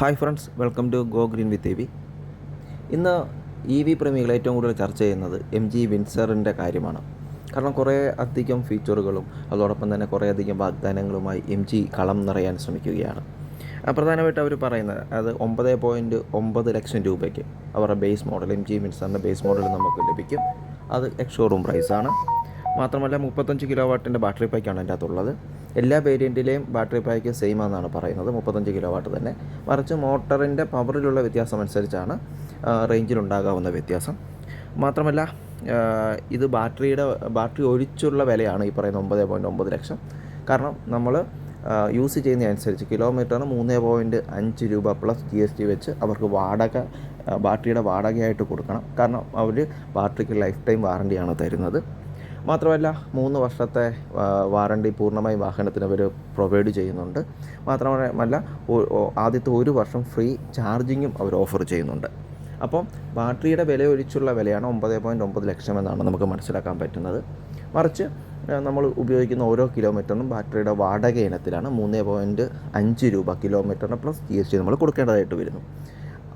Hi friends welcome to go green with E V. ഇന്ന് E V പ്രേമികൾ ഏറ്റവും കൂടുതൽ ചർച്ച ചെയ്യുന്നത് എം ജി വിൻസറിന്റെ കാര്യമാണ്. കാരണം കുറേ അധികം ഫീച്ചറുകളും അതോടൊപ്പം തന്നെ കുറേ അധികം വാഗ്ദാനങ്ങളുമായി എം ജി കളം നിറയാൻ ശ്രമിക്കുകയാണ്. പ്രധാനമായിട്ട് അവർ പറയുന്നത് അത് ഒമ്പത് പോയിന്റ് ഒമ്പത് ലക്ഷം രൂപയ്ക്ക് അവരുടെ ബേസ് മോഡൽ എം ജി വിൻസറിന്റെ ബേസ് മോഡൽ നമുക്ക് ലഭിക്കും. അത് എക്സ് ഷോറൂം പ്രൈസാണ്. മാത്രമല്ല മുപ്പത്തഞ്ച് കിലോ വാട്ടിന്റെ ബാറ്ററി പാക്കാണ് അതിന്റെ അകത്തുള്ളത്. എല്ലാ വേരിയന്റിലെയും ബാറ്ററി പാക്ക് സെയിം ആണെന്നാണ് പറയുന്നത്. മുപ്പത്തഞ്ച് കിലോ വാട്ട് തന്നെ. മറിച്ച് മോട്ടറിന്റെ പവറിലുള്ള വ്യത്യാസം അനുസരിച്ചാണ് റേഞ്ചിലുണ്ടാകാവുന്ന വ്യത്യാസം. മാത്രമല്ല ഇത് ബാറ്ററിയുടെ ബാറ്ററി ഒഴിച്ചുള്ള വിലയാണ് ഈ പറയുന്ന ഒമ്പത് പോയിന്റ് ഒമ്പത് ലക്ഷം. കാരണം നമ്മൾ യൂസ് ചെയ്യുന്നതനുസരിച്ച് കിലോമീറ്ററിന് മൂന്ന് പോയിന്റ് അഞ്ച് രൂപ പ്ലസ് ജി എസ് ടി വെച്ച് അവർക്ക് വാടക ബാറ്ററിയുടെ വാടകയായിട്ട് കൊടുക്കണം. കാരണം അവർ ബാറ്ററിക്ക് ലൈഫ് ടൈം വാറണ്ടിയാണ് തരുന്നത്. മാത്രമല്ല മൂന്ന് വർഷത്തെ വാറണ്ടി പൂർണമായി വാഹനത്തിന് അവർ പ്രൊവൈഡ് ചെയ്യുന്നുണ്ട്. മാത്രമല്ല ആദ്യത്തെ ഒരു വർഷം ഫ്രീ ചാർജിങ്ങും അവർ ഓഫർ ചെയ്യുന്നുണ്ട്. അപ്പം ബാറ്ററിയുടെ വില ഒഴിച്ചുള്ള വിലയാണ് ഒമ്പത് പോയിന്റ് ഒമ്പത് ലക്ഷം എന്നാണ് നമുക്ക് മനസ്സിലാക്കാൻ പറ്റുന്നത്. മറിച്ച് നമ്മൾ ഉപയോഗിക്കുന്ന ഓരോ കിലോമീറ്ററിനും ബാറ്ററിയുടെ വാടക ഇനത്തിലാണ് മൂന്ന് പോയിന്റ് അഞ്ച് രൂപ കിലോമീറ്ററിന് പ്ലസ് ജി എസ് ടി നമ്മൾ കൊടുക്കേണ്ടതായിട്ട് വരുന്നു.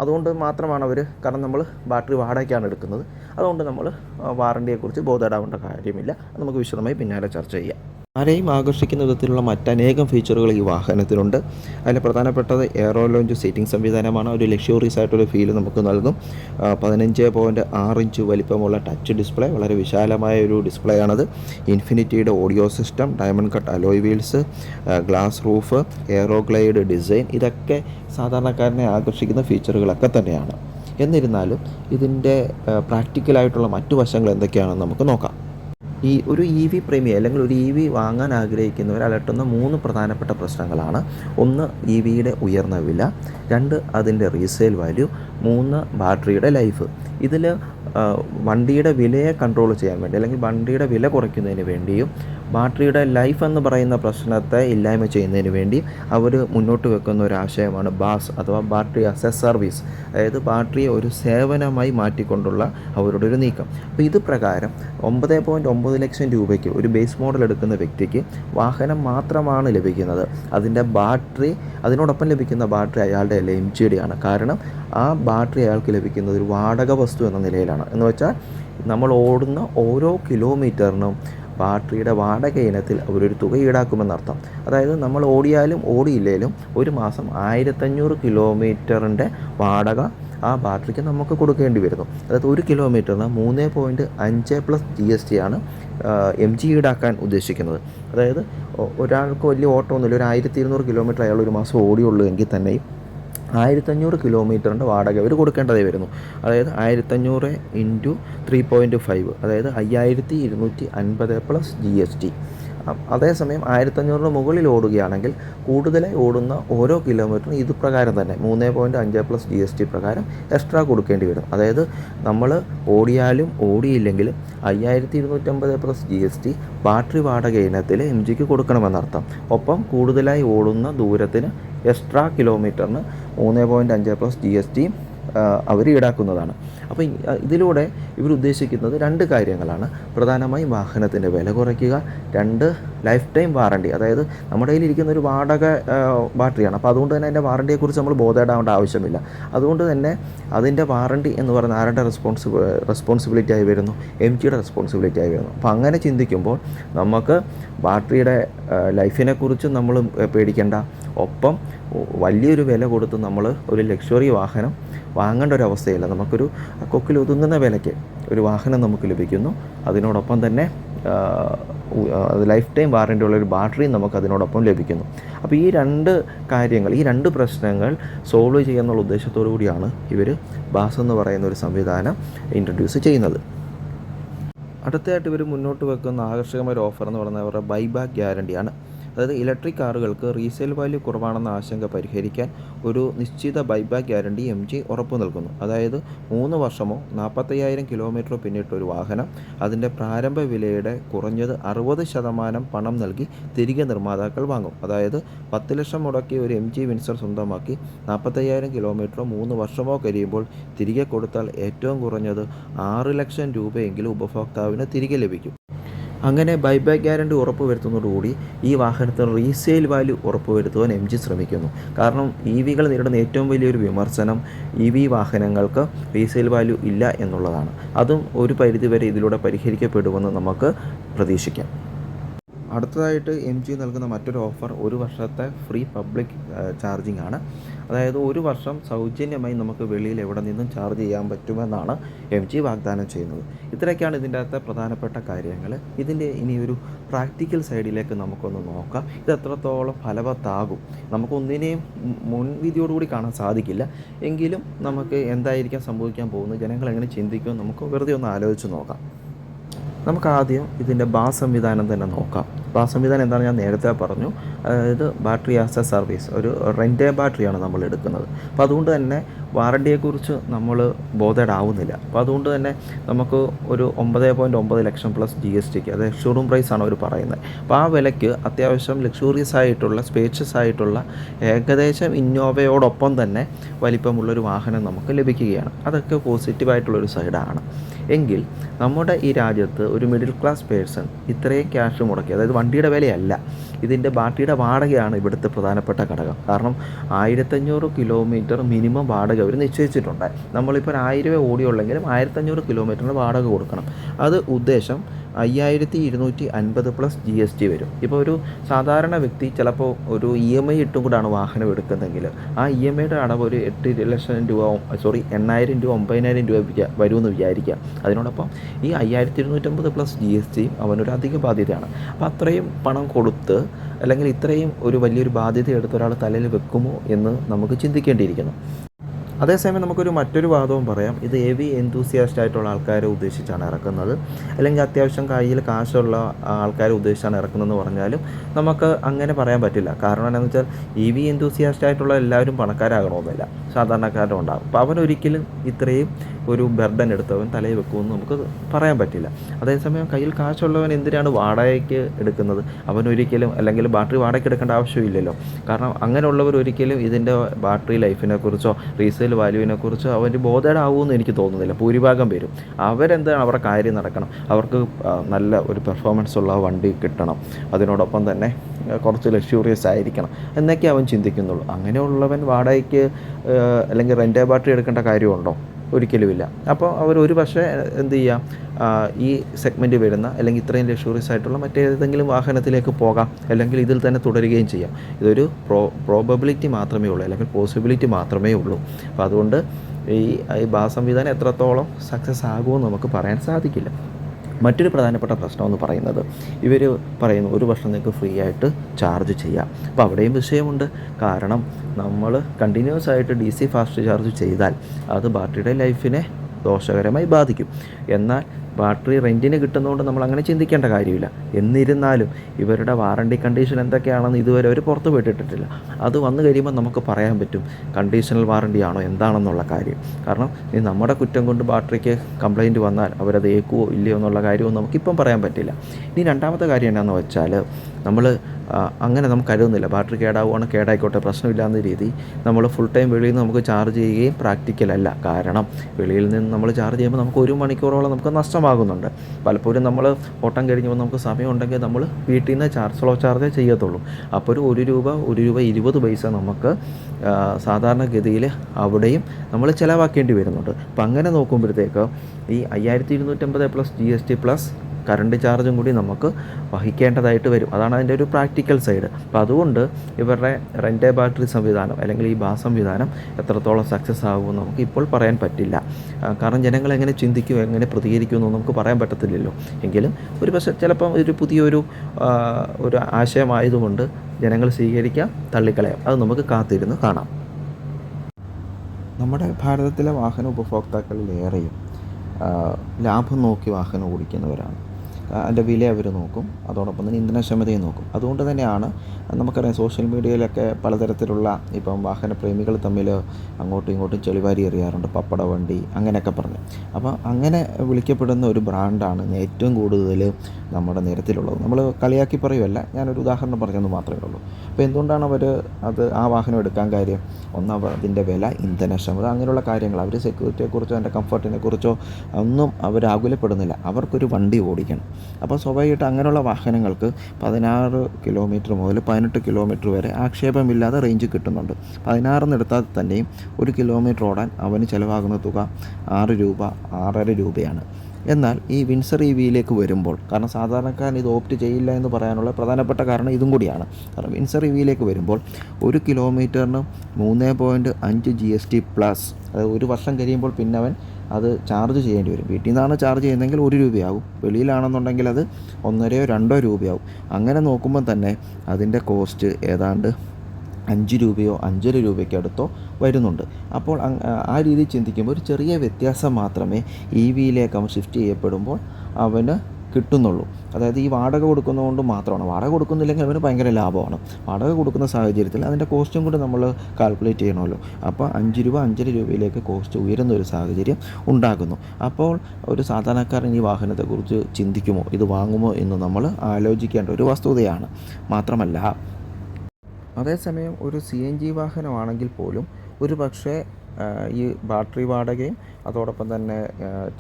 അതുകൊണ്ട് മാത്രമാണ് അവർ കാരണം നമ്മൾ ബാറ്ററി വാടകയ്ക്കാണ് എടുക്കുന്നത്. അതുകൊണ്ട് നമ്മൾ വാറണ്ടിയെക്കുറിച്ച് ബോധേടാവേണ്ട കാര്യമില്ല. നമുക്ക് വിശദമായി പിന്നാലെ ചർച്ച ചെയ്യാം. ആരെയും ആകർഷിക്കുന്ന വിധത്തിലുള്ള മറ്റനേകം ഫീച്ചറുകൾ ഈ വാഹനത്തിനുണ്ട് അതിൽ പ്രധാനപ്പെട്ടത് എയറോ ലോഞ്ച് സീറ്റിംഗ് സംവിധാനമാണ്. ഒരു ലക്ഷൂറിയസ് ആയിട്ടൊരു ഫീൽ നമുക്ക് നൽകും. പതിനഞ്ച് പോയിന്റ് ആറ് ഇഞ്ച് വലിപ്പമുള്ള ടച്ച് ഡിസ്പ്ലേ വളരെ വിശാലമായ ഒരു ഡിസ്പ്ലേ ആണത്. ഇൻഫിനിറ്റിയുടെ audio system diamond cut alloy wheels glass roof aero glide design ഇതൊക്കെ സാധാരണക്കാരനെ ആകർഷിക്കുന്ന ഫീച്ചറുകളൊക്കെ തന്നെയാണ്. എന്നിരുന്നാലും ഇതിന്റെ പ്രാക്ടിക്കലായിട്ടുള്ള മറ്റു വശങ്ങൾ എന്തൊക്കെയാണെന്ന് നമുക്ക് നോക്കാം. ഈ ഒരു ഇ വി പ്രേമി അല്ലെങ്കിൽ ഒരു ഇ വി വാങ്ങാൻ ആഗ്രഹിക്കുന്നവർ അലട്ടുന്ന മൂന്ന് പ്രധാനപ്പെട്ട പ്രശ്നങ്ങളാണ്. ഒന്ന് ഇ വിയുടെ ഉയർന്ന വില. രണ്ട് അതിന്റെ റീസെയിൽ വാല്യൂ മൂന്ന് ബാറ്ററിയുടെ ലൈഫ് ഇതിൽ വണ്ടിയുടെ വിലയെ കൺട്രോൾ ചെയ്യാൻ വേണ്ടി അല്ലെങ്കിൽ വണ്ടിയുടെ വില കുറയ്ക്കുന്നതിന് വേണ്ടിയും ബാറ്ററിയുടെ ലൈഫ് എന്ന് പറയുന്ന പ്രശ്നത്തെ ഇല്ലായ്മ ചെയ്യുന്നതിന് വേണ്ടി അവർ മുന്നോട്ട് വെക്കുന്ന ഒരു ആശയമാണ് ബാസ് അഥവാ ബാറ്ററി ആസ് എ സർവീസ് അതായത് ബാറ്ററിയെ ഒരു സേവനമായി മാറ്റിക്കൊണ്ടുള്ള അവരുടെ ഒരു നീക്കം. അപ്പോൾ ഇത് പ്രകാരം ഒമ്പത് പോയിന്റ് ഒമ്പത് ലക്ഷം രൂപയ്ക്ക് ഒരു ബേസ് മോഡൽ എടുക്കുന്ന വ്യക്തിക്ക് വാഹനം മാത്രമാണ് ലഭിക്കുന്നത്. അതിന്റെ ബാറ്ററി അതിനോടൊപ്പം ലഭിക്കുന്ന ബാറ്ററി അയാളുടെ അല്ല എം ജിയുടെയാണ് കാരണം ആ ബാറ്ററി അയാൾക്ക് ലഭിക്കുന്നത് ഒരു വാടക വസ്തു എന്ന നിലയിലാണ്. എന്ന് വെച്ചാൽ നമ്മൾ ഓടുന്ന ഓരോ കിലോമീറ്ററിനും ബാറ്ററിയുടെ വാടക ഇനത്തിൽ അവരൊരു തുക ഈടാക്കുമെന്നർത്ഥം അതായത് നമ്മൾ ഓടിയാലും ഓടിയില്ലേലും ഒരു മാസം ആയിരത്തഞ്ഞൂറ് കിലോമീറ്ററിന്റെ വാടക ആ ബാറ്ററിക്ക് നമുക്ക് കൊടുക്കേണ്ടി വരുന്നു. അതായത് ഒരു കിലോമീറ്ററിന് മൂന്ന് പോയിന്റ് അഞ്ച് പ്ലസ് ജി എസ് ടി ആണ് എം ജി ഈടാക്കാൻ ഉദ്ദേശിക്കുന്നത്. അതായത് ഒരാൾക്ക് വലിയ ഓട്ടമൊന്നുമില്ല. ഒരു ആയിരത്തി ഇരുന്നൂറ് കിലോമീറ്റർ അയാൾ ഒരു മാസം ഓടിയുള്ളൂ എങ്കിൽ തന്നെയും ആയിരത്തഞ്ഞൂറ് കിലോമീറ്ററിന്റെ വാടക അവർ കൊടുക്കേണ്ടതായി വരുന്നു. അതായത് ആയിരത്തഞ്ഞൂറ് ഇന്റു ത്രീ പോയിന്റ് ഫൈവ് അതായത് അയ്യായിരത്തി ഇരുന്നൂറ്റി അൻപത് പ്ലസ് ജി എസ് ടി അതേസമയം ആയിരത്തഞ്ഞൂറിന് മുകളിൽ ഓടുകയാണെങ്കിൽ കൂടുതലായി ഓടുന്ന ഓരോ കിലോമീറ്ററിനും ഇത് പ്രകാരം തന്നെ. മൂന്ന് പോയിന്റ് അഞ്ച് പ്ലസ് ജി എസ് ടി പ്രകാരം എക്സ്ട്രാ കൊടുക്കേണ്ടി വരും. അതായത് നമ്മൾ ഓടിയാലും ഓടിയില്ലെങ്കിലും അയ്യായിരത്തി ഇരുന്നൂറ്റമ്പത് plus G S T battery വാടക ഇനത്തിൽ എം ജിക്ക് കൊടുക്കണമെന്നർത്ഥം. ഒപ്പം കൂടുതലായി ഓടുന്ന ദൂരത്തിന് എക്സ്ട്രാ കിലോമീറ്ററിന് മൂന്ന് പോയിന്റ് അഞ്ച് പ്ലസ് ജി എസ് ടി അവർ ഈടാക്കുന്നതാണ്. അപ്പോൾ ഇതിലൂടെ ഇവർ ഉദ്ദേശിക്കുന്നത് രണ്ട് കാര്യങ്ങളാണ്. പ്രധാനമായും വാഹനത്തിന്റെ വില കുറയ്ക്കുക രണ്ട് ലൈഫ് ടൈം വാറണ്ടി അതായത് നമ്മുടെ കയ്യിൽ ഇരിക്കുന്ന ഒരു വാടക ബാറ്ററിയാണ്. അപ്പോൾ അതുകൊണ്ട് തന്നെ അതിന്റെ വാറണ്ടിയെക്കുറിച്ച് നമ്മൾ ബോധേടാവേണ്ട ആവശ്യമില്ല. അതുകൊണ്ട് തന്നെ അതിന്റെ വാറണ്ടി എന്ന് പറയുന്ന ആരുടെ റെസ്പോൺസിബിൾ റെസ്പോൺസിബിലിറ്റി ആയി വരുന്നു? എം ജിയുടെ റെസ്പോൺസിബിലിറ്റി ആയി വരുന്നു. അപ്പോൾ അങ്ങനെ ചിന്തിക്കുമ്പോൾ നമുക്ക് ബാറ്ററിയുടെ ലൈഫിനെക്കുറിച്ചും നമ്മൾ പേടിക്കേണ്ട. ഒപ്പം വലിയൊരു വില കൊടുത്ത് നമ്മൾ ഒരു ലക്ഷറി വാഹനം വാങ്ങേണ്ട ഒരു അവസ്ഥയില്ല. നമുക്കൊരു കൊക്കിൽ ഒതുങ്ങുന്ന വിലയ്ക്ക് ഒരു വാഹനം നമുക്ക് ലഭിക്കുന്നു. അതിനോടൊപ്പം തന്നെ ലൈഫ് ടൈം വാറണ്ടി ഉള്ള ഒരു ബാറ്ററിയും നമുക്ക് അതിനോടൊപ്പം ലഭിക്കുന്നു. അപ്പോൾ ഈ രണ്ട് കാര്യങ്ങൾ ഈ രണ്ട് പ്രശ്നങ്ങൾ സോൾവ് ചെയ്യാന്നുള്ള ഉദ്ദേശത്തോടു കൂടിയാണ് ഇവർ ബാസ് എന്ന് പറയുന്ന ഒരു സംവിധാനം ഇൻട്രൊഡ്യൂസ് ചെയ്യുന്നത്. അടുത്തതായിട്ട് ഇവർ മുന്നോട്ട് വെക്കുന്ന ആകർഷകമായ ഒരു ഓഫർ എന്ന് പറയുന്നത് അവരുടെ ബൈബാക്ക് ഗ്യാരണ്ടിയാണ് അതായത് ഇലക്ട്രിക് കാറുകൾക്ക് റീസെയിൽ വാല്യൂ കുറവാണെന്ന ആശങ്ക പരിഹരിക്കാൻ ഒരു നിശ്ചിത ബൈബാക്ക് ഗ്യാരണ്ടി എം ജി ഉറപ്പു നൽകുന്നു. അതായത് മൂന്ന് വർഷമോ നാൽപ്പത്തയ്യായിരം കിലോമീറ്ററോ പിന്നിട്ട ഒരു വാഹനം അതിന്റെ പ്രാരംഭ വിലയുടെ കുറഞ്ഞത് അറുപത് ശതമാനം പണം നൽകി തിരികെ നിർമ്മാതാക്കൾ വാങ്ങും. അതായത് പത്ത് ലക്ഷം മുടക്കി ഒരു എം ജി വിൻസർ സ്വന്തമാക്കി നാൽപ്പത്തയ്യായിരം കിലോമീറ്ററോ മൂന്ന് വർഷമോ കഴിയുമ്പോൾ തിരികെ കൊടുത്താൽ ഏറ്റവും കുറഞ്ഞത് ആറ് ലക്ഷം രൂപയെങ്കിലും ഉപഭോക്താവിന് തിരികെ ലഭിക്കും. അങ്ങനെ ബൈബാക്ക് ഗ്യാരണ്ടി ഉറപ്പുവരുത്തുന്നതോടുകൂടി ഈ വാഹനത്തിന് റീസെയിൽ വാല്യൂ ഉറപ്പുവരുത്തുവാൻ എം ജി ശ്രമിക്കുന്നു. കാരണം ഇ വികൾ നേരിടുന്ന ഏറ്റവും വലിയൊരു വിമർശനം ഇ വി വാഹനങ്ങൾക്ക് റീസെയിൽ വാല്യൂ ഇല്ല എന്നുള്ളതാണ്. അതും ഒരു പരിധിവരെ ഇതിലൂടെ പരിഹരിക്കപ്പെടുമെന്ന് നമുക്ക് പ്രതീക്ഷിക്കാം. അടുത്തതായിട്ട് എം ജി നൽകുന്ന മറ്റൊരു ഓഫർ ഒരു വർഷത്തെ ഫ്രീ പബ്ലിക് ചാർജിംഗ് ആണ്. അതായത് ഒരു വർഷം സൗജന്യമായി നമുക്ക് വെളിയിൽ എവിടെ നിന്നും ചാർജ് ചെയ്യാൻ പറ്റുമെന്നാണ് എം ജി വാഗ്ദാനം ചെയ്യുന്നത്. ഇത്രയൊക്കെയാണ് ഇതിന്റെ അകത്തെ പ്രധാനപ്പെട്ട കാര്യങ്ങൾ. ഇതിന്റെ ഇനി ഒരു പ്രാക്ടിക്കൽ സൈഡിലേക്ക് നമുക്കൊന്ന് നോക്കാം. ഇത് എത്രത്തോളം ഫലവത്താകും? നമുക്കൊന്നിനെയും മുൻവിധിയോടുകൂടി കാണാൻ സാധിക്കില്ല. എങ്കിലും നമുക്ക് എന്തായിരിക്കാം സംഭവിക്കാൻ പോകുന്നത്? ജനങ്ങൾ എങ്ങനെ ചിന്തിക്കുമെന്ന് നമുക്ക് വെറുതെ ഒന്ന് ആലോചിച്ച് നോക്കാം. നമുക്ക് ആദ്യം ഇതിന്റെ ബാ സംവിധാനം തന്നെ നോക്കാം. ബാ സംവിധാനം എന്താണെന്ന് ഞാൻ നേരത്തെ പറഞ്ഞു. അതായത് ബാറ്ററി ആസ് എ സർവീസ് ഒരു റെന്റേ ബാറ്ററിയാണ് നമ്മൾ എടുക്കുന്നത്. അപ്പോൾ അതുകൊണ്ട് തന്നെ വാറണ്ടിയെക്കുറിച്ച് നമ്മൾ ബോധേഡ് ആവുന്നില്ല അപ്പോൾ അതുകൊണ്ട് തന്നെ നമുക്ക് ഒരു ഒമ്പത് പോയിന്റ് ഒമ്പത് ലക്ഷം പ്ലസ് ജി എസ് ടിക്ക് അതായത് ഷോറൂം പ്രൈസ് ആണ് അവർ പറയുന്നത്. അപ്പോൾ ആ വിലയ്ക്ക് അത്യാവശ്യം ലക്ഷൂറിയസ് ആയിട്ടുള്ള സ്പേഷ്യസ് ആയിട്ടുള്ള ഏകദേശം ഇന്നോവയോടൊപ്പം തന്നെ വലിപ്പമുള്ളൊരു വാഹനം നമുക്ക് ലഭിക്കുകയാണ്. അതൊക്കെ പോസിറ്റീവായിട്ടുള്ളൊരു സൈഡാണ് എങ്കിൽ നമ്മുടെ ഈ രാജ്യത്ത് ഒരു മിഡിൽ ക്ലാസ് പേഴ്സൺ ഇത്രയും ക്യാഷ് മുടക്കി അതായത് വണ്ടിയുടെ വിലയല്ല ഇതിന്റെ ബാറ്ററിയുടെ വാടകയാണ് ഇവിടുത്തെ പ്രധാനപ്പെട്ട ഘടകം. കാരണം ആയിരത്തഞ്ഞൂറ് കിലോമീറ്റർ മിനിമം വാടക അവർ നിശ്ചയിച്ചിട്ടുണ്ട്. നമ്മളിപ്പോൾ ആയിരം രൂപ ഓടിയുള്ളെങ്കിലും ആയിരത്തഞ്ഞൂറ് കിലോമീറ്ററിന് വാടക കൊടുക്കണം. അത് ഉദ്ദേശം അയ്യായിരത്തി ഇരുന്നൂറ്റി അൻപത് പ്ലസ് ജി എസ് ടി വരും. ഇപ്പോൾ ഒരു സാധാരണ വ്യക്തി ചിലപ്പോൾ ഒരു ഇ എം ഐ ഇട്ടും കൂടാണ് വാഹനം എടുക്കുന്നതെങ്കിൽ ആ ഇ എം ഐയുടെ അടവ് ഒരു എട്ട് ലക്ഷം രൂപ സോറി എണ്ണായിരം രൂപ ഒമ്പതിനായിരം രൂപ വരുമെന്ന് വിചാരിക്കുക അതിനോടൊപ്പം ഈ അയ്യായിരത്തി ഇരുന്നൂറ്റമ്പത് പ്ലസ് ജി എസ് ടിയും അവനൊരു അധിക ബാധ്യതയാണ്. അപ്പോൾ അത്രയും പണം കൊടുത്ത് അല്ലെങ്കിൽ ഇത്രയും ഒരു വലിയൊരു ബാധ്യത എടുത്ത ഒരാൾ തലയിൽ വെക്കുമോ എന്ന് നമുക്ക് ചിന്തിക്കേണ്ടിയിരിക്കുന്നു. അതേസമയം നമുക്കൊരു മറ്റൊരു വാദവും പറയാം. ഇത് എ വി എന്തൂസിയാസ്റ്റ് ആയിട്ടുള്ള ആൾക്കാരെ ഉദ്ദേശിച്ചാണ് ഇറക്കുന്നത്. അല്ലെങ്കിൽ അത്യാവശ്യം കയ്യിൽ കാശുള്ള ആൾക്കാരെ ഉദ്ദേശിച്ചാണ് ഇറക്കുന്നതെന്ന് പറഞ്ഞാലും നമുക്ക് അങ്ങനെ പറയാൻ പറ്റില്ല. കാരണം എന്താണെന്ന് വെച്ചാൽ ഇ വി എന്തൂസിയാസ്റ്റ് ആയിട്ടുള്ള എല്ലാവരും പണക്കാരാകണമെന്നില്ല. സാധാരണക്കാരും ഉണ്ടാകും അപ്പോൾ അവനൊരിക്കലും ഇത്രയും ഒരു ബർഡൻ എടുത്തവൻ തലയിൽ വെക്കുമെന്ന് നമുക്ക് പറയാൻ പറ്റില്ല. അതേസമയം കയ്യിൽ കാശുള്ളവൻ എന്തിനാണ് വാടകയ്ക്ക് എടുക്കുന്നത്? അവനൊരിക്കലും അല്ലെങ്കിൽ ബാറ്ററി വാടകയ്ക്ക് എടുക്കേണ്ട ആവശ്യമില്ലല്ലോ. കാരണം അങ്ങനെയുള്ളവർ ഒരിക്കലും ഇതിന്റെ ബാറ്ററി ലൈഫിനെ കുറിച്ചോ വാല്യൂവിനെ കുറിച്ചോ അവർ ബോധേഡാവുമെന്ന് എനിക്ക് തോന്നുന്നില്ല. ഭൂരിഭാഗം പേരും. അവരെന്താണ് അവരുടെ കാര്യം നടക്കണം? അവർക്ക് നല്ല ഒരു പെർഫോമൻസ് ഉള്ള വണ്ടി കിട്ടണം. അതിനോടൊപ്പം തന്നെ കുറച്ച് ലക്ഷൂറിയസ് ആയിരിക്കണം എന്നൊക്കെ അവൻ ചിന്തിക്കുന്നുള്ളൂ. അങ്ങനെയുള്ളവൻ വാടകയ്ക്ക് അല്ലെങ്കിൽ റെന്റേ ബാറ്ററി എടുക്കേണ്ട കാര്യമുണ്ടോ? ഒരിക്കലുമില്ല. അപ്പോൾ അവർ ഒരു പക്ഷേ എന്ത് ചെയ്യാം ഈ സെഗ്മെന്റ് വരുന്ന അല്ലെങ്കിൽ ഇത്രയും ലക്ഷൂറിയസ് ആയിട്ടുള്ള മറ്റേതെങ്കിലും വാഹനത്തിലേക്ക് പോകാം അല്ലെങ്കിൽ ഇതിൽ തന്നെ തുടരുകയും ചെയ്യാം. ഇതൊരു പ്രോ പ്രോബബിലിറ്റി മാത്രമേ ഉള്ളൂ അല്ലെങ്കിൽ പോസിബിലിറ്റി മാത്രമേ ഉള്ളൂ. അപ്പോൾ അതുകൊണ്ട് ഈ ഈ സംവിധാനം എത്രത്തോളം സക്സസ് ആകുമെന്ന് നമുക്ക് പറയാൻ സാധിക്കില്ല. മറ്റൊരു പ്രധാനപ്പെട്ട പ്രശ്നം എന്ന് പറയുന്നത് ഇവർ പറയുന്നു ഒരു വർഷം നിങ്ങൾക്ക് ഫ്രീ ആയിട്ട് ചാർജ് ചെയ്യാം. അപ്പോൾ അവിടെയും വിഷയമുണ്ട്. കാരണം നമ്മൾ കണ്ടിന്യൂസ് ആയിട്ട് ഡി സി ഫാസ്റ്റ് ചാർജ് ചെയ്താൽ അത് ബാറ്ററിയുടെ ലൈഫിനെ ദോഷകരമായി ബാധിക്കും. എന്നാൽ ബാറ്ററി റെന്റിന് കിട്ടുന്നതുകൊണ്ട് നമ്മൾ അങ്ങനെ ചിന്തിക്കേണ്ട കാര്യമില്ല. എന്നിരുന്നാലും ഇവരുടെ വാറണ്ടി കണ്ടീഷൻ എന്തൊക്കെയാണെന്ന് ഇതുവരെ അവർ പുറത്ത് വിട്ടിട്ടില്ല അത് വന്നു കഴിയുമ്പോൾ നമുക്ക് പറയാൻ പറ്റും കണ്ടീഷണൽ വാറണ്ടി ആണോ എന്താണെന്നുള്ള കാര്യം. കാരണം ഇനി നമ്മുടെ കുറ്റം കൊണ്ട് ബാറ്ററിക്ക് കംപ്ലൈന്റ് വന്നാൽ അവരത് ഏക്കുവോ ഇല്ലയോ എന്നുള്ള കാര്യവും നമുക്കിപ്പം പറയാൻ പറ്റില്ല. ഇനി രണ്ടാമത്തെ കാര്യം എന്താണെന്ന് വെച്ചാൽ നമ്മൾ അങ്ങനെ നമുക്ക് കരുതുന്നില്ല. ബാറ്ററി കേടാവുകയാണ് കേടായിക്കോട്ടെ പ്രശ്നമില്ല എന്ന രീതി നമ്മൾ ഫുൾ ടൈം വെളിയിൽ നിന്ന് നമുക്ക് ചാർജ് ചെയ്യുകയും പ്രാക്ടിക്കലല്ല കാരണം വെളിയിൽ നിന്ന് നമ്മൾ ചാർജ് ചെയ്യുമ്പോൾ നമുക്ക് ഒരു മണിക്കൂറോളം നമുക്ക് നഷ്ടമാകുന്നുണ്ട്. പലപ്പോഴും നമ്മൾ ഓട്ടം കഴിഞ്ഞപ്പോൾ നമുക്ക് സമയം ഉണ്ടെങ്കിൽ നമ്മൾ വീട്ടിൽ നിന്ന് ചാർജ് സ്ലോ ചാർജേ ചെയ്യത്തുള്ളൂ. അപ്പോൾ ഒരു ഒരു രൂപ ഒരു രൂപ ഇരുപത് പൈസ നമുക്ക് സാധാരണഗതിയിൽ അവിടെയും നമ്മൾ ചിലവാക്കേണ്ടി വരുന്നുണ്ട്. അപ്പം അങ്ങനെ നോക്കുമ്പോഴത്തേക്ക് ഈ അയ്യായിരത്തി ഇരുന്നൂറ്റമ്പത് plus G S T plus current ചാർജും കൂടി നമുക്ക് വഹിക്കേണ്ടതായിട്ട് വരും. അതാണ് അതിന്റെ ഒരു പ്രാക്ടിക്കൽ സൈഡ്. അപ്പോൾ അതുകൊണ്ട് ഇവരുടെ റെന്റേ ബാറ്ററി സംവിധാനം അല്ലെങ്കിൽ ഈ ബാ സംവിധാനം എത്രത്തോളം സക്സസ് ആകുമെന്ന് നമുക്ക് ഇപ്പോൾ പറയാൻ പറ്റില്ല. കാരണം ജനങ്ങൾ എങ്ങനെ ചിന്തിക്കും എങ്ങനെ പ്രതികരിക്കുമെന്ന് നമുക്ക് പറയാൻ പറ്റത്തില്ലല്ലോ. എങ്കിലും ഒരു പക്ഷേ ചിലപ്പം ഒരു പുതിയൊരു ഒരു ആശയമായതുകൊണ്ട് ജനങ്ങൾ സ്വീകരിക്കാം തള്ളിക്കളയാം. അത് നമുക്ക് കാത്തിരുന്ന് കാണാം. നമ്മുടെ ഭാരതത്തിലെ വാഹന ഉപഭോക്താക്കളിലേറെയും ലാഭം നോക്കി വാഹനം ഓടിക്കുന്നവരാണ്. അതിന്റെ വില അവർ നോക്കും. അതോടൊപ്പം തന്നെ ഇന്ധനക്ഷമതയും നോക്കും. അതുകൊണ്ട് തന്നെയാണ് നമുക്കറിയാം സോഷ്യൽ മീഡിയയിലൊക്കെ പലതരത്തിലുള്ള ഇപ്പം വാഹന പ്രേമികൾ തമ്മിൽ അങ്ങോട്ടും ഇങ്ങോട്ടും ചെളിവാരി എറിയാറുണ്ട്. പപ്പട വണ്ടി അങ്ങനെയൊക്കെ പറഞ്ഞ്. അപ്പോൾ അങ്ങനെ വിളിക്കപ്പെടുന്ന ഒരു ബ്രാൻഡാണ് ഏറ്റവും കൂടുതൽ നമ്മുടെ നിരത്തിലുള്ളത്. നമ്മൾ കളിയാക്കി പറയുമല്ല ഞാനൊരു ഉദാഹരണം പറഞ്ഞെന്ന് മാത്രമേ ഉള്ളൂ. അപ്പോൾ എന്തുകൊണ്ടാണ് അവർ അത് ആ വാഹനം എടുക്കാൻ കാര്യം? ഒന്ന് അതിന്റെ വില ഇന്ധനക്ഷമത അങ്ങനെയുള്ള കാര്യങ്ങൾ. അവർ സെക്യൂരിറ്റിയെക്കുറിച്ചോ അതിന്റെ കംഫർട്ടിനെക്കുറിച്ചോ ഒന്നും അവർ ആകുലപ്പെടുന്നില്ല. അവർക്കൊരു വണ്ടി ഓടിക്കണം. അപ്പോൾ സ്വാഭാവികമായിട്ട് അങ്ങനെയുള്ള വാഹനങ്ങൾക്ക് പതിനാറ് കിലോമീറ്റർ മുതൽ പതിനെട്ട് കിലോമീറ്റർ വരെ ആക്ഷേപമില്ലാതെ റേഞ്ച് കിട്ടുന്നുണ്ട്. പതിനാറിന് എടുത്താൽ തന്നെയും ഒരു കിലോമീറ്റർ ഓടാൻ അവന് ചിലവാകുന്ന തുക ആറ് രൂപ ആറര രൂപയാണ്. എന്നാൽ ഈ വിൻസർ ഇ വിയിലേക്ക് വരുമ്പോൾ കാരണം സാധാരണക്കാരൻ ഇത് ഓപ്റ്റ് ചെയ്യില്ല എന്ന് പറയാനുള്ള പ്രധാനപ്പെട്ട കാരണം ഇതും കൂടിയാണ്. കാരണം വിൻസർ ഇ വിയിലേക്ക് വരുമ്പോൾ ഒരു കിലോമീറ്ററിന് മൂന്ന് പോയിന്റ് അഞ്ച് ജി എസ് ടി പ്ലസ് അതായത് ഒരു വർഷം കഴിയുമ്പോൾ പിന്നെ അവൻ അത് ചാർജ് ചെയ്യേണ്ടി വരും. വീട്ടിൽ നിന്നാണ് ചാർജ് ചെയ്യുന്നതെങ്കിൽ ഒരു രൂപയാവും. വെളിയിലാണെന്നുണ്ടെങ്കിൽ അത് ഒന്നരയോ രണ്ടോ രൂപയാവും. അങ്ങനെ നോക്കുമ്പോൾ തന്നെ അതിന്റെ കോസ്റ്റ് ഏതാണ്ട് അഞ്ച് രൂപയോ അഞ്ചര രൂപയ്ക്ക് അടുത്തോ വരുന്നുണ്ട്. അപ്പോൾ ആ രീതിയിൽ ചിന്തിക്കുമ്പോൾ ഒരു ചെറിയ വ്യത്യാസം മാത്രമേ ഇ വിയിലേക്ക് അവൻ ഷിഫ്റ്റ് ചെയ്യപ്പെടുമ്പോൾ അവന് കിട്ടുന്നുള്ളൂ. അതായത് ഈ വാടക കൊടുക്കുന്നതുകൊണ്ട് മാത്രമാണ്. വാടക കൊടുക്കുന്നില്ലെങ്കിൽ അവന് ഭയങ്കര ലാഭമാണ്. വാടക കൊടുക്കുന്ന സാഹചര്യത്തിൽ അതിന്റെ കോസ്റ്റും കൂടി നമ്മൾ കാൽക്കുലേറ്റ് ചെയ്യണമല്ലോ. അപ്പോൾ അഞ്ച് രൂപ അഞ്ചര രൂപയിലേക്ക് കോസ്റ്റ് ഉയരുന്ന ഒരു സാഹചര്യം ഉണ്ടാകുന്നു. അപ്പോൾ ഒരു സാധാരണക്കാരൻ ഈ വാഹനത്തെക്കുറിച്ച് ചിന്തിക്കുമോ? ഇത് വാങ്ങുമോ എന്ന് നമ്മൾ ആലോചിക്കേണ്ട ഒരു വസ്തുതയാണ്. മാത്രമല്ല അതേസമയം ഒരു സി എൻ ജി വാഹനമാണെങ്കിൽ പോലും ഒരു പക്ഷേ ഈ ബാറ്ററി വാടകയും അതോടൊപ്പം തന്നെ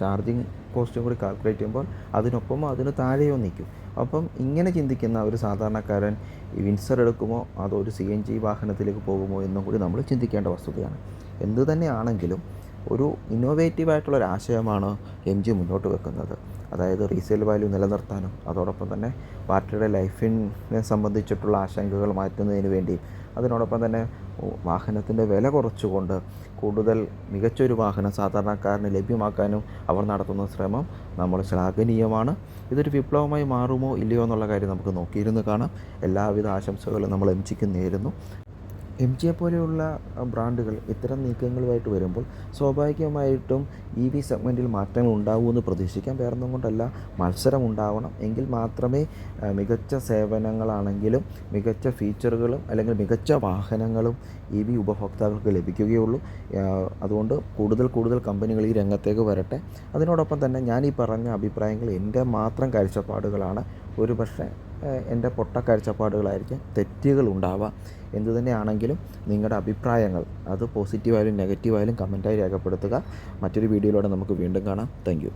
ചാർജിങ് കോസ്റ്റും കൂടി കാൽക്കുലേറ്റ് ചെയ്യുമ്പോൾ അതിനൊപ്പം അതിന് താഴെയോ നിൽക്കും. അപ്പം ഇങ്ങനെ ചിന്തിക്കുന്ന ഒരു സാധാരണക്കാരൻ വിൻസർ എടുക്കുമോ? അതോ ഒരു സി എൻ ജി വാഹനത്തിലേക്ക് പോകുമോ എന്നും കൂടി നമ്മൾ ചിന്തിക്കേണ്ട വസ്തുതയാണ്. എന്തു തന്നെയാണെങ്കിലും ഒരു ഇന്നോവേറ്റീവ് ആയിട്ടുള്ള ഒരു ആശയമാണ് എം ജി മുന്നോട്ട് വെക്കുന്നത്. അതായത് റീസെയിൽ വാല്യൂ നിലനിർത്താനും അതോടൊപ്പം തന്നെ ബാറ്ററിയുടെ ലൈഫിനെ സംബന്ധിച്ചിട്ടുള്ള ആശങ്കകൾ മാറ്റുന്നതിന് വേണ്ടിയും അതിനോടൊപ്പം തന്നെ വാഹനത്തിന്റെ വില കുറച്ചുകൊണ്ട് കൂടുതൽ മികച്ചൊരു വാഹനം സാധാരണക്കാരന് ലഭ്യമാക്കാനും അവർ നടത്തുന്ന ശ്രമം നമ്മൾ ശ്ലാഘനീയമാണ്. ഇതൊരു വിപ്ലവമായി മാറുമോ ഇല്ലയോ എന്നുള്ള കാര്യം നമുക്ക് നോക്കിയിരുന്ന് കാണാം. എല്ലാവിധ ആശംസകളും നമ്മൾ എം ജിക്ക് നേരുന്നു. എം ജിയെ പോലെയുള്ള ബ്രാൻഡുകൾ ഇത്തരം നീക്കങ്ങളുമായിട്ട് വരുമ്പോൾ സ്വാഭാവികമായിട്ടും ഇ വി സെഗ്മെന്റിൽ മാറ്റങ്ങൾ ഉണ്ടാവുമെന്ന് പ്രതീക്ഷിക്കാം. വേറൊന്നും കൊണ്ടല്ല മത്സരം ഉണ്ടാവണം. എങ്കിൽ മാത്രമേ മികച്ച സേവനങ്ങളാണെങ്കിലും മികച്ച ഫീച്ചറുകളും അല്ലെങ്കിൽ മികച്ച വാഹനങ്ങളും ഇ വി ഉപഭോക്താക്കൾക്ക് ലഭിക്കുകയുള്ളൂ. അതുകൊണ്ട് കൂടുതൽ കൂടുതൽ കമ്പനികൾ ഈ രംഗത്തേക്ക് വരട്ടെ. അതിനോടൊപ്പം തന്നെ ഞാൻ ഈ പറഞ്ഞ അഭിപ്രായങ്ങൾ എന്റെ മാത്രം കാഴ്ചപ്പാടുകളാണ്. ഒരു പക്ഷേ എന്റെ പൊട്ട കാഴ്ചപ്പാടുകളായിരിക്കും തെറ്റുകൾ ഉണ്ടാവാം എന്തു തന്നെയാണെങ്കിലും നിങ്ങളുടെ അഭിപ്രായങ്ങൾ അത് പോസിറ്റീവായാലും നെഗറ്റീവായാലും കമന്റായി രേഖപ്പെടുത്തുക. മറ്റൊരു വീഡിയോയിലൂടെ നമുക്ക് വീണ്ടും കാണാം. താങ്ക്